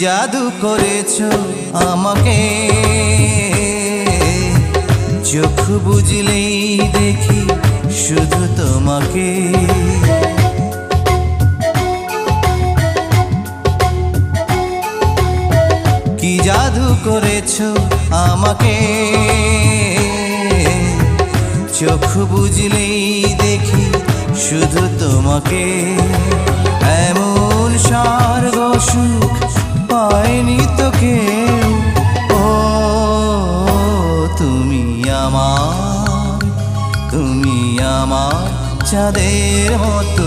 জাদু করেছ আমাকে। চোখ বুঝলেই দেখি শুধু তোমাকে। কি জাদু করেছ আমাকে? চোখ বুঝলেই দেখি শুধু তোমাকে। কে? ও তুমি আমার তুমি আমার চাঁদের মতো